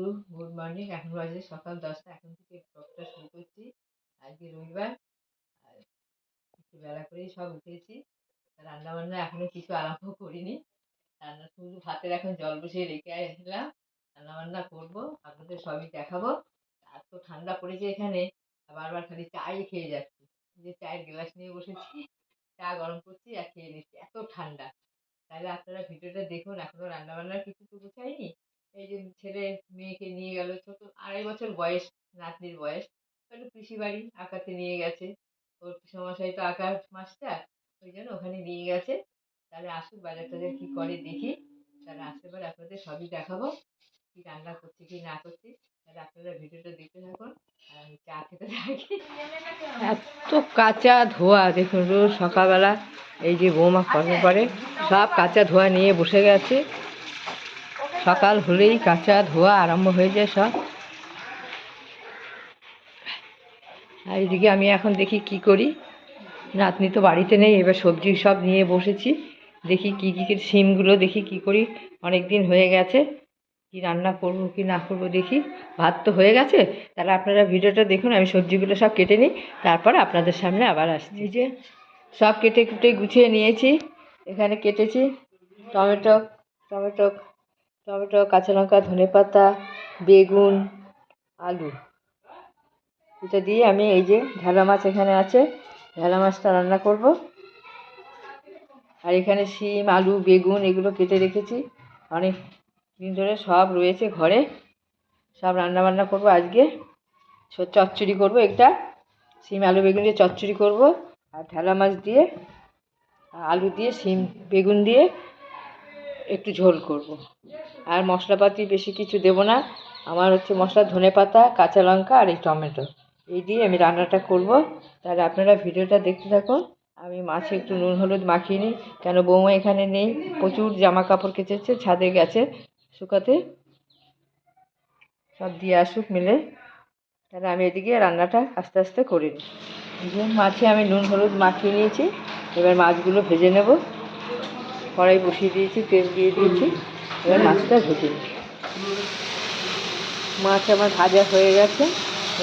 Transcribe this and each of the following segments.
Good morning. এখন বাজে সকাল দশটা। এখন থেকে ব্লগটা শুরু করছি। আজকে রবিবার। আর একটু বেলা করেই সব উঠেছি। রান্না বান্না এখনও কিছু আরম্ভ করিনি। রান্না শুধু ভাতের এখন জল বসিয়ে রেখে আসলাম। রান্না বান্না করব, আপনাদের সবই দেখাবো। আর তো ঠান্ডা পড়েছে এখানে। বারবার খালি চাই খেয়ে যাচ্ছি। যে চায়ের গ্লাস নিয়ে বসেছি, চা গরম করছি আর খেয়ে নিচ্ছি। এত ঠান্ডা। তাহলে আপনারা ভিডিওটা দেখুন। এখনও রান্না বান্নার কিছু তো গুছাইনি এই যে ছেলে মেয়েকে নিয়ে গেল, ছোট আড়াই বছর বয়স, নাতনির বয়স। একটু পিসি বাড়ি আঁকাতে নিয়ে গেছে। ওর সমস্যায় তো আঁকার মাস্টার ওই জন্য ওখানে নিয়ে গেছে। তাহলে আসুক বাজার টাজার কী করে দেখি। তাহলে আসতে পারে আপনাদের সবই দেখাবো, কী রান্না করছি, কি না করছি। তাহলে আপনারা ভিডিওটা দেখতে থাকুন, আর আমি চা খেতে থাকি। এত কাঁচা ধোয়া, দেখুন রোজ সকালবেলা এই যে বৌমা কর্ম করে সব কাঁচা ধোয়া নিয়ে বসে গেছে। সকাল হলেই কাঁচা ধোয়া আরম্ভ হয়ে যায় সব। আর এদিকে আমি এখন দেখি কি করি। নাতনি তো বাড়িতে নেই এবার সবজি সব নিয়ে বসেছি। দেখি কি কী সিমগুলো দেখি কি করি। অনেক দিন হয়ে গেছে কি রান্না করব কি না করব দেখি। ভাত তো হয়ে গেছে তাহলে আপনারা ভিডিওটা দেখুন আমি সবজিগুলো সব কেটে নিই তারপর আপনাদের সামনে আবার আসছি। এই যে সব কেটে কুটে গুছিয়ে নিয়েছি এখানে কেটেছি। টমেটো টমেটো টমেটো, কাঁচা লঙ্কা, ধনে পাতা, বেগুন, আলু। এটা দিয়ে আমি এই যে ঢেলা মাছ এখানে আছে, ঢেলা মাছটা রান্না করব। আর এখানে শিম, আলু, বেগুন এগুলো কেটে রেখেছি। অনেক দিন ধরে সব রয়েছে ঘরে। সব রান্না বান্না করব আজকে। চচ্চড়ি করব একটা। শিম, আলু, বেগুন দিয়ে চচ্চড়ি করব। আর ঢেলা মাছ দিয়ে, আলু দিয়ে, শিম, বেগুন দিয়ে একটু ঝোল করব। আর মশলাপাতি বেশি কিছু দেব না। আমার হচ্ছে মশলা ধনে পাতা কাঁচা লঙ্কা আর এই টমেটো। এই দিয়ে আমি রান্নাটা করব। তাহলে আপনারা ভিডিওটা দেখতে থাকুন। আমি মাছে একটু নুন, হলুদ মাখিয়ে নিই। কেন বৌমা এখানে নেই। প্রচুর জামা কাপড় কেচেছে, ছাদে গেছে শুকাতে। সব দিয়ে আসুক মিলে। তাহলে আমি এদিকে রান্নাটা আস্তে আস্তে করে নিই। মাছে আমি নুন, হলুদ মাখিয়ে নিয়েছি। এবার মাছগুলো ভেজে নেব। কড়াই বসিয়ে দিয়েছি তেল দিয়ে দিয়েছি। এবার মাছটা ভেজে নিই। মাছ আমার ভাজা হয়ে গেছে।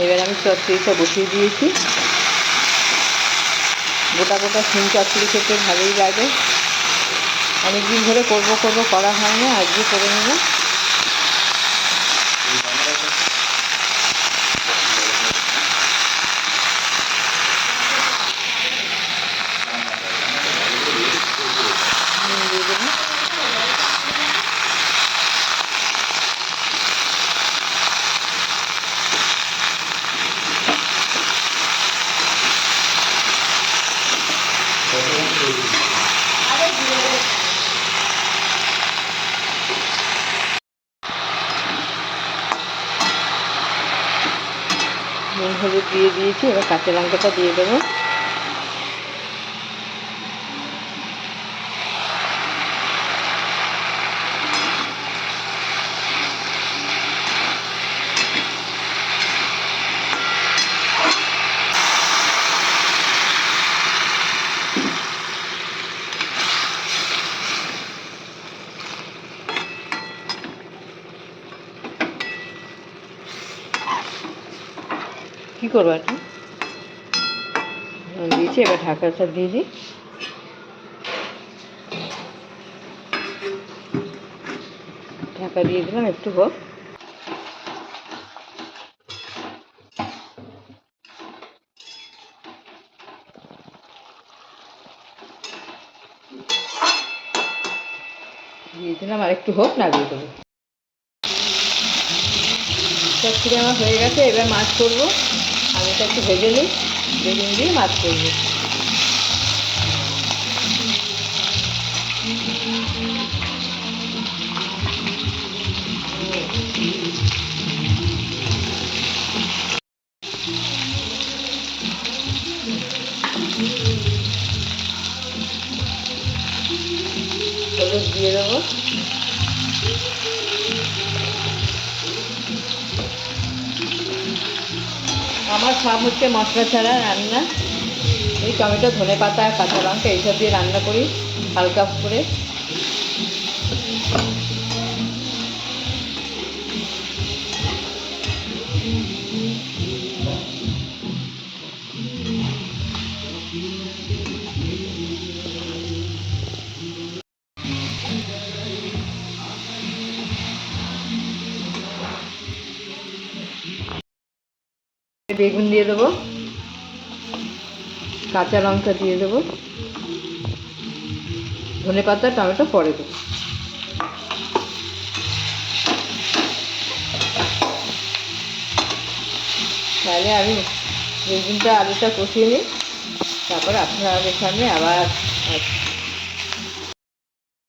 এবার আমি চচ্চড়িটা বসিয়ে দিয়েছি। গোটা গোটা সিম চচ্চড়ি খেতে ভালোই লাগে। অনেকদিন ধরে করব করব করা হয় না আজকে করে নেব নুন দিয়ে দেবো নুন হলুদ দিয়ে দিয়েছি এবার কাঁচা লঙ্কাটা দিয়ে দেবো। কী করব এটা নুন দিয়েছি, এবার ঢাকাটা দিয়ে দিই। ঢাকা দিয়ে দিলাম একটু হোক আর একটু হোক না দিয়ে দেবো চচ্চড়ি আমার হয়ে গেছে, এবার মাছ করব। আলুটা একটু ভেজে নিই। বেগুন দিয়ে মাছ করব। দিয়ে দেবো। আমার সব হচ্ছে মশলা ছাড়া রান্না। এই টমেটো, ধনে পাতা, কাঁচা লঙ্কা, এইসব দিয়ে রান্না করি, হালকা করে। বেগুন দিয়ে দেবো। কাঁচা লঙ্কা দিয়ে দেবো। ধনে পাতা, টমেটো পরে দেবো। তাহলে আমি বেগুনটা আলুটা কষিয়ে নিই। তারপর আপনাদের সামনে আবার।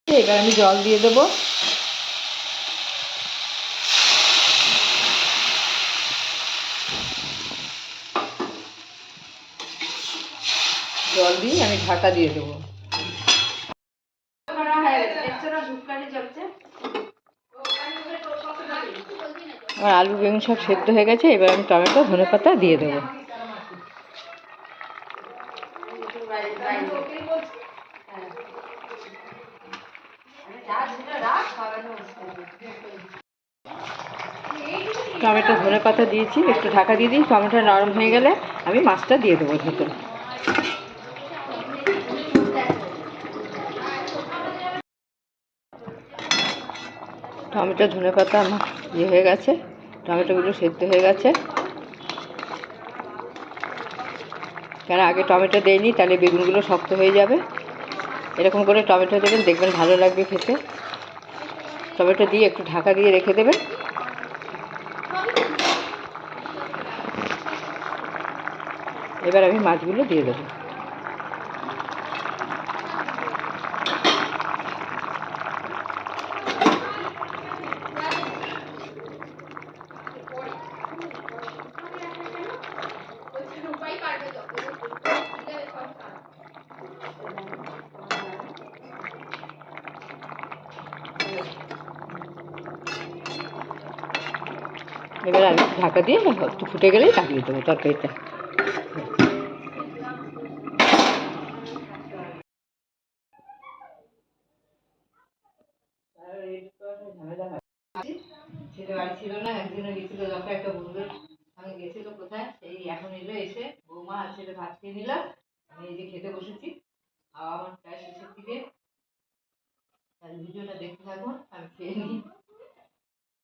এবার আমি জল দিয়ে দেবো। জল দিয়ে আমি ঢাকা দিয়ে দেবো। আমার আলু বেগুন সব সেদ্ধ হয়ে গেছে এবার আমি টমেটো ধনে পাতা দিয়ে দেবো। টমেটো ধনে পাতা দিয়েছি একটু ঢাকা দিয়ে দিই টমেটো নরম হয়ে গেলে আমি মাছটা দিয়ে দেবো ভেতরে টমেটো ধনে পাতা আমার ইয়ে হয়ে গেছে, টমেটোগুলো সেদ্ধ হয়ে গেছে। কেন আগে টমেটো দেয়নি তাহলে বেগুনগুলো শক্ত হয়ে যাবে। এরকম করে টমেটো দেবেন, দেখবেন ভালো লাগবে খেতে। টমেটো দিয়ে একটু ঢাকা দিয়ে রেখে দেবেন। এবার আমি মাছগুলো দিয়ে দেবো। এবার আমি ঢাকা দিয়ে একটু ফুটে গেলেই নামিয়ে দেবো তরকারিটা। বাড়ি ছিল না একটা বন্ধুর কোথায়, সেই এখন এলো এসে, বৌমা আর ভাত খেয়ে আমি এই যে খেতে বসেছি। দেখতে থাকুন, আমি খেয়ে নিই।